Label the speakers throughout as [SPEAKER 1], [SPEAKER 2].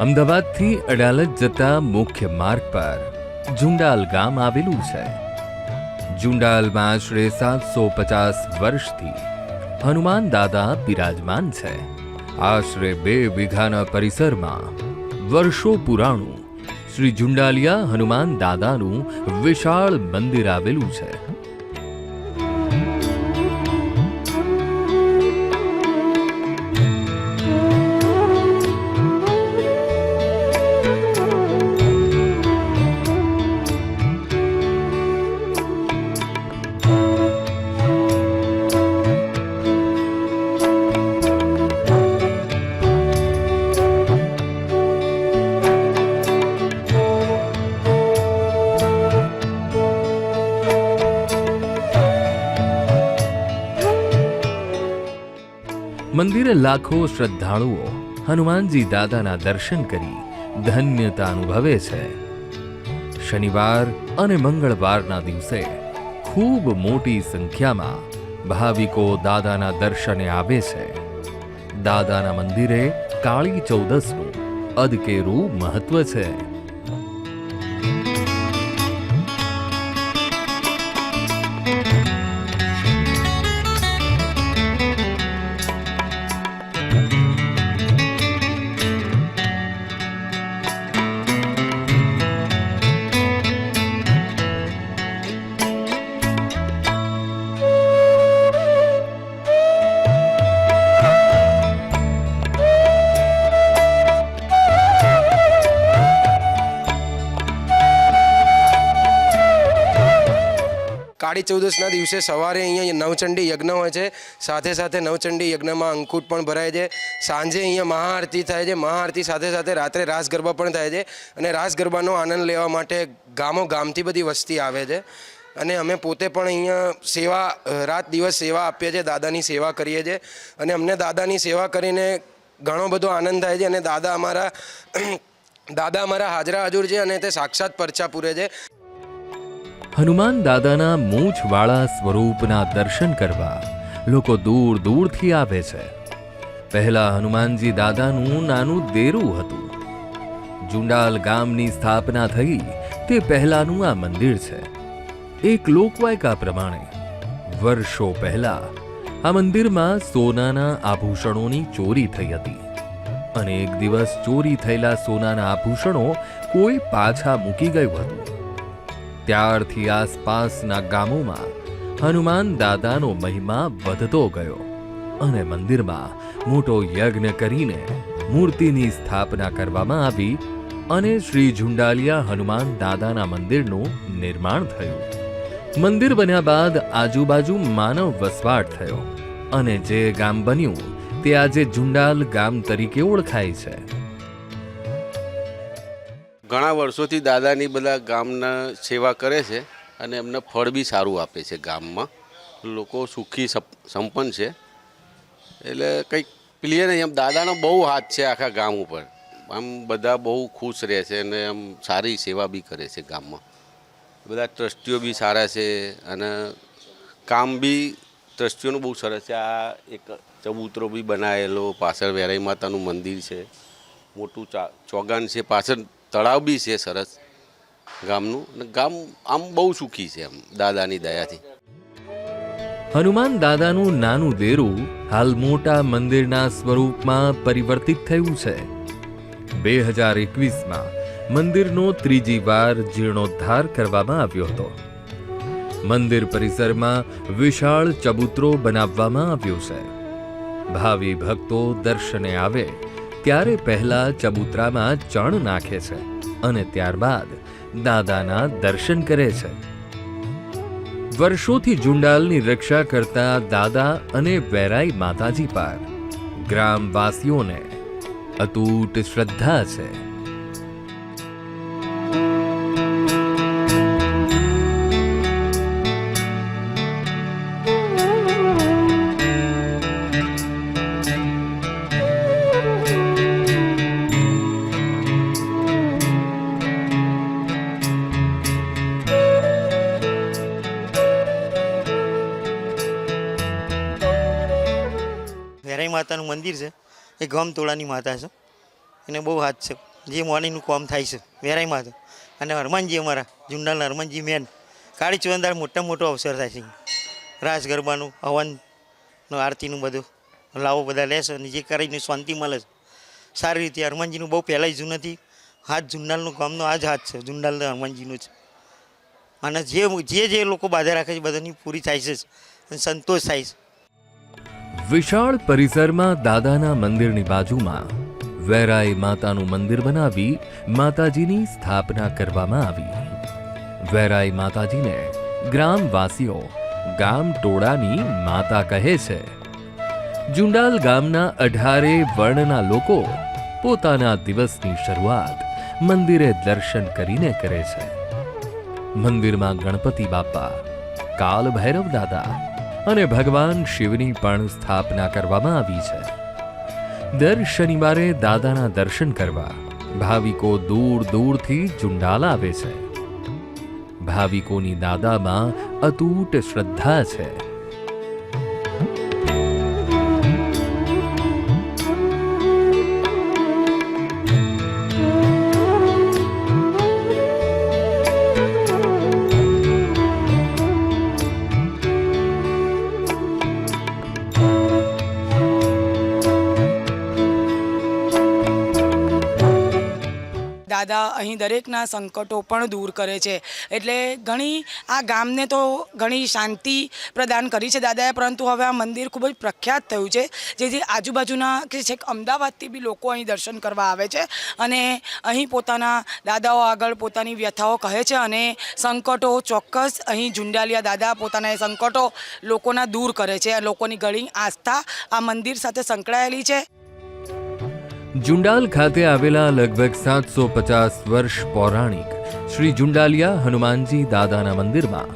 [SPEAKER 1] અમદાવાદથી અડાલજ જતા મુખ્ય માર્ગ પર જુંડાલ ગામ આવેલું છે. જુંડાલમાં આશરે સાતસો પચાસ વર્ષથી હનુમાન દાદા બિરાજમાન છે. આશરે બે વીઘાના પરિસરમાં વર્ષો પુરાણું શ્રી જુંડાલિયા હનુમાન દાદાનું વિશાળ મંદિર આવેલું છે. મંદિરે લાખો શ્રદ્ધાળુઓ હનુમાનજી દાદાના દર્શન કરી ધન્યતા અનુભવે છે. શનિવાર અને મંગળવારના દિવસે ખૂબ મોટી સંખ્યામાં ભાવિકો દાદાના દર્શને આવે છે. દાદાના મંદિરે કાળી ચૌદસનું અદકેરું મહત્વ છે.
[SPEAKER 2] કાળી ચૌદસના દિવસે સવારે અહીંયા નવચંડી યજ્ઞ હોય છે. સાથે સાથે નવચંડી યજ્ઞમાં અંકુટ પણ ભરાય છે. સાંજે અહીંયા મહાઆરતી થાય છે. મહાઆરતી સાથે સાથે રાત્રે રાસ ગરબા પણ થાય છે. અને રાસ ગરબાનો આનંદ લેવા માટે ગામો ગામથી બધી વસ્તી આવે છે. અને અમે પોતે પણ અહીંયા સેવા, રાત દિવસ સેવા આપીએ છીએ. દાદાની સેવા કરીએ છીએ. અને અમને દાદાની સેવા કરીને ઘણો બધો આનંદ થાય છે. અને દાદા અમારા દાદા અમારા હાજરા હજુર છે અને તે સાક્ષાત પરચા પૂરે છે.
[SPEAKER 1] હનુમાન દાદાના મૂછવાળા સ્વરૂપના દર્શન કરવા લોકો દૂર દૂરથી આવે છે. પહેલા હનુમાનજી દાદાનું નાનું દેરું હતું. જુંડાલ ગામની સ્થાપના થઈ તે પહેલાનું આ મંદિર છે. એક લોકવાયકા પ્રમાણે, વર્ષો પહેલા આ મંદિરમાં સોનાના આભૂષણોની ચોરી થઈ હતી અને એક દિવસ ચોરી થયેલા સોનાના આભૂષણો કોઈ પાછા મૂકી ગયું હતું. ત્યારથી આસપાસના ગામોમાં હનુમાન દાદાનો મહિમા વધતો ગયો અને મંદિરમાં મોટો યજ્ઞ કરીને મૂર્તિની સ્થાપના કરવામાં આવી અને શ્રી ઝુંડાલિયા હનુમાન દાદાના મંદિરનું નિર્માણ થયું. મંદિર બન્યા બાદ આજુબાજુ માનવ વસવાટ થયો અને જે ગામ બન્યું તે આજે ઝુંડાલ ગામ તરીકે ઓળખાય છે.
[SPEAKER 3] ઘણા વર્ષોથી દાદાની બધા ગામના સેવા કરે છે અને એમને ફળ બી સારું આપે છે ગામમાં. લોકો સુખી સપ- સંપન્ન છે. એટલે કંઈક ક્લિયર નહીં એમ, દાદાનો બહુ હાથ છે આખા ગામ ઉપર. આમ બધા બહુ ખુશ રહે છે અને આમ સારી સેવા બી કરે છે ગામમાં. બધા ટ્રસ્ટીઓ બી સારા છે અને કામ બી ટ્રસ્ટીઓનું બહુ સરસ છે. આ એક ચબૂતરો બી બનાવેલો પાછળ વેરાઈ માતાનું મંદિર છે. મોટું ચોગાન છે પાછળ તળાવ બી છે સરસ ગામનું. ગામ આમ બહુ સુખી છે એમ, દાદાની દયાથી.
[SPEAKER 1] હનુમાન દાદાનું નાનું દેરું હાલ મોટા મંદિરના સ્વરૂપમાં પરિવર્તિત થયું છે. બે હજાર એકવીસમાં મંદિરનો ત્રીજી વાર જીર્ણોદ્ધાર કરવામાં આવ્યો હતો. મંદિર પરિસરમાં વિશાળ ચબૂતરો બનાવવામાં આવ્યો છે. ભાવિ ભક્તો દર્શને આવે ત્યારે પહેલા ચબૂતરામાં ચણ નાખે છે અને ત્યારબાદ દાદાના દર્શન કરે છે. વર્ષોથી જુંડાલની રક્ષા કરતા દાદા અને વેરાઈ માતાજી પર. ગ્રામવાસીઓને અતૂટ શ્રદ્ધા છે.
[SPEAKER 4] માતાનું મંદિર છે. એ ગમતોળાની માતા છે. એને બહુ હાથ છે. જે મોર્નિંગનું કામ થાય છે. વેરાઈમાં તો અને હનુમાનજી અમારા જુંડાલના હનુમાનજી મેન. કાળી ચુવંદાર મોટા મોટો અવસર થાય છે. રાસ ગરબાનું, હવનનું, આરતીનું બધું. લાવો બધા લેશે અને જે કરીને શાંતિ મળે છે. સારી રીતે હનુમાનજીનું બહુ પહેલાંય જૂનથી હાથ જુંડાલનું કામનો આ જ હાથ છે. જુંડાલ હનુમાનજીનું જ. અને જે જે જે લોકો બાધા રાખે છે, બધાની પૂરી થાય છે જ. અને સંતોષ થાય છે.
[SPEAKER 1] વિશાળ પરિસરમાં દાદાના મંદિરની બાજુમાં વેરાએ માતાનું મંદિર બનાવી માતાજીની સ્થાપના કરવામાં આવી. વેરાએ માતાજીને ગ્રામવાસીઓ ગામ ટોળાની માતા કહે છે. જુંડાલ ગામના અઢારે વર્ણના લોકો પોતાના દિવસની શરૂઆત મંદિરે દર્શન કરીને કરે છે. મંદિરમાં ગણપતિ બાપા કાલ ભૈરવ દાદા અને ભગવાન શિવની પણ સ્થાપના કરવામાં આવી છે. દર શનિવારે દાદાના દર્શન કરવા ભાવિકો દૂર દૂરથી જુંડાલ આવે છે. ભાવિકોની દાદામાં અતૂટ શ્રદ્ધા છે.
[SPEAKER 5] અહીં દરેકના સંકટો પણ દૂર કરે છે. એટલે ઘણી આ ગામને તો ઘણી શાંતિ પ્રદાન કરી છે દાદાએ, પરંતુ હવે આ મંદિર ખૂબ જ પ્રખ્યાત થયું છે. જેથી આજુબાજુના કે છેક અમદાવાદથી બી લોકો અહીં દર્શન કરવા આવે છે અને અહીં પોતાના દાદાઓ આગળ પોતાની વ્યથાઓ કહે છે અને સંકટો ચોક્કસ અહીં ઝુંડાલિયા દાદા પોતાના એ સંકટો લોકોના દૂર કરે છે. લોકોની ઘણી આસ્થા આ મંદિર સાથે સંકળાયેલી છે.
[SPEAKER 1] જુંડાલ ખાતે આવેલા લગભગ સાતસો પચાસ વર્ષ પૌરાણિક શ્રી જુંડાલિયા હનુમાનજી દાદાના મંદિરમાં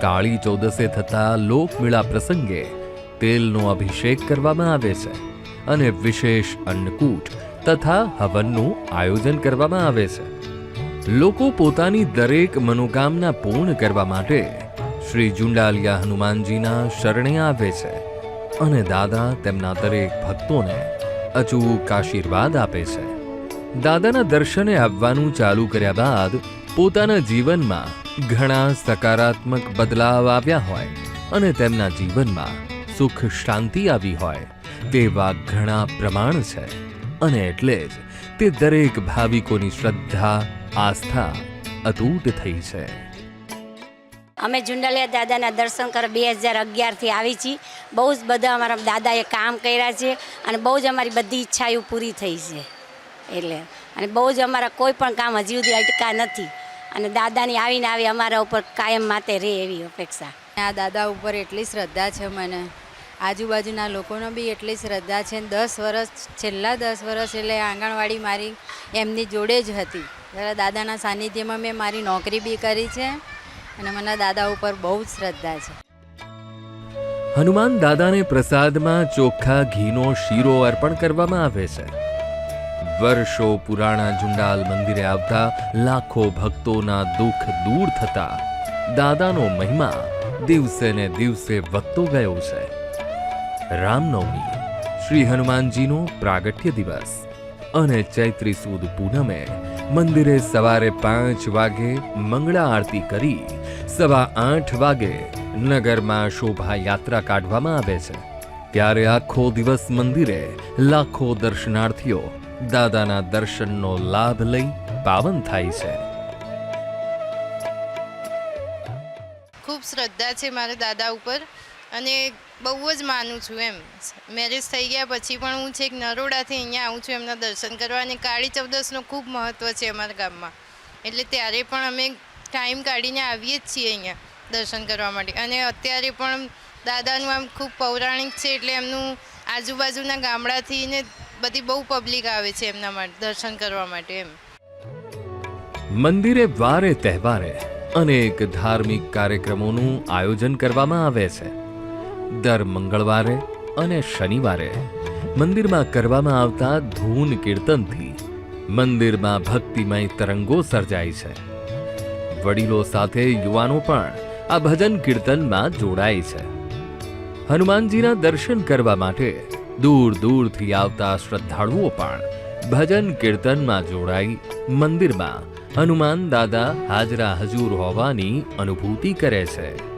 [SPEAKER 1] કાળી ચૌદસે થતા લોકમેળા પ્રસંગે તેલનો અભિષેક કરવામાં આવે છે અને વિશેષ અન્નકૂટ તથા હવનનું આયોજન કરવામાં આવે છે. લોકો પોતાની દરેક મનોકામના પૂર્ણ કરવા માટે શ્રી જુંડાલિયા હનુમાનજીના શરણે આવે છે અને દાદા તેમના દરેક ભક્તોને અચૂક આશીર્વાદ આપે છે. દાદાના દર્શને આવવાનું ચાલુ કર્યા બાદ પોતાના જીવનમાં ઘણા સકારાત્મક બદલાવ આવ્યા હોય અને તેમના જીવનમાં સુખ શાંતિ આવી હોય તેવા ઘણા પ્રમાણ છે. અને એટલે જ તે દરેક ભાવિકોની શ્રદ્ધા, આસ્થા અતૂટ થઈ છે.
[SPEAKER 6] અમે જુંડાલિયા દાદાના દર્શન કરવા બે હજાર અગિયારથી આવી છીએ. બહુ જ બધા અમારા દાદાએ કામ કર્યા છે અને બહુ જ અમારી બધી ઈચ્છાઓ પૂરી થઈ છે. એટલે અને બહુ જ અમારા કોઈ પણ કામ હજી સુધી અટકા નથી. અને દાદાની આવીને આવી અમારા ઉપર કાયમ માટે રહે એવી અપેક્ષા.
[SPEAKER 7] આ દાદા ઉપર એટલી શ્રદ્ધા છે મને. આજુબાજુના લોકોનો બી એટલી શ્રદ્ધા છે. દસ વર્ષ, છેલ્લા દસ વર્ષ એટલે આંગણવાડી મારી એમની જોડે જ હતી. દાદાના સાનિધ્યમાં મેં મારી નોકરી બી કરી છે. અને મને દાદા ઉપર બહુ જ શ્રદ્ધા છે.
[SPEAKER 1] હનુમાન દાદાને પ્રસાદમાં ચોખ્ખા ઘીનો શીરો અર્પણ કરવામાં આવે છે. વર્ષો પુરાણા જુંડાલ મંદિરે આવતા લાખો ભક્તોના દુઃખ દૂર થતા દાદાનો મહિમા દિવસે ને દિવસે વધતો ગયો છે. રામનવમી, શ્રી હનુમાનજીનો પ્રાગટ્ય દિવસ અને ચૈત્રી સુદ પૂનમે મંદિરે સવારે પાંચ વાગે મંગળા આરતી કરી સવા આઠ વાગે નગરમાં શોભાયાત્રા કાઢવામાં આવે છે. ત્યારે આખો દિવસ મંદિરે લાખો દર્શનાર્થીઓ દાદાના દર્શનનો લાભ લઈ પાવન થાય છે.
[SPEAKER 8] ખૂબ શ્રદ્ધા છે મારા દાદા ઉપર અને બહુ જ માનું છું એમ. મેરેજ થઈ ગયા પછી પણ હું છેક નરોડાથી અહીંયા આવું છું એમના દર્શન કરવા અને કાળી ચૌદસનું ખૂબ મહત્ત્વ છે અમારા ગામમાં. એટલે ત્યારે પણ અમે ટાઈમ કાઢીને આવીએ જ છીએ અહીંયા દર્શન કરવા માટે. અને અત્યારે પણ દાદાનું આમ ખૂબ પૌરાણિક છે એટલે એમનું આજુબાજુના ગામડાથી ને બધી બહુ પબ્લિક આવે છે એમના માટે, દર્શન કરવા માટે એમ.
[SPEAKER 1] મંદિરે વારે તહેવારે અનેક ધાર્મિક કાર્યક્રમોનું આયોજન કરવામાં આવે છે. દર મંગળવારે અને શનિવારે મંદિરમાં કરવામાં આવતા ધૂન કીર્તનથી મંદિરમાં ભક્તિમય તરંગો સર્જાય છે. વડીલો સાથે યુવાનો પણ આ ભજન કીર્તનમાં જોડાય છે. હનુમાનજીના દર્શન કરવા માટે દૂર દૂરથી આવતા શ્રદ્ધાળુઓ પણ ભજન કીર્તનમાં જોડાઈ મંદિરમાં હનુમાન દાદા હાજરા હજુર હોવાની અનુભૂતિ કરે છે.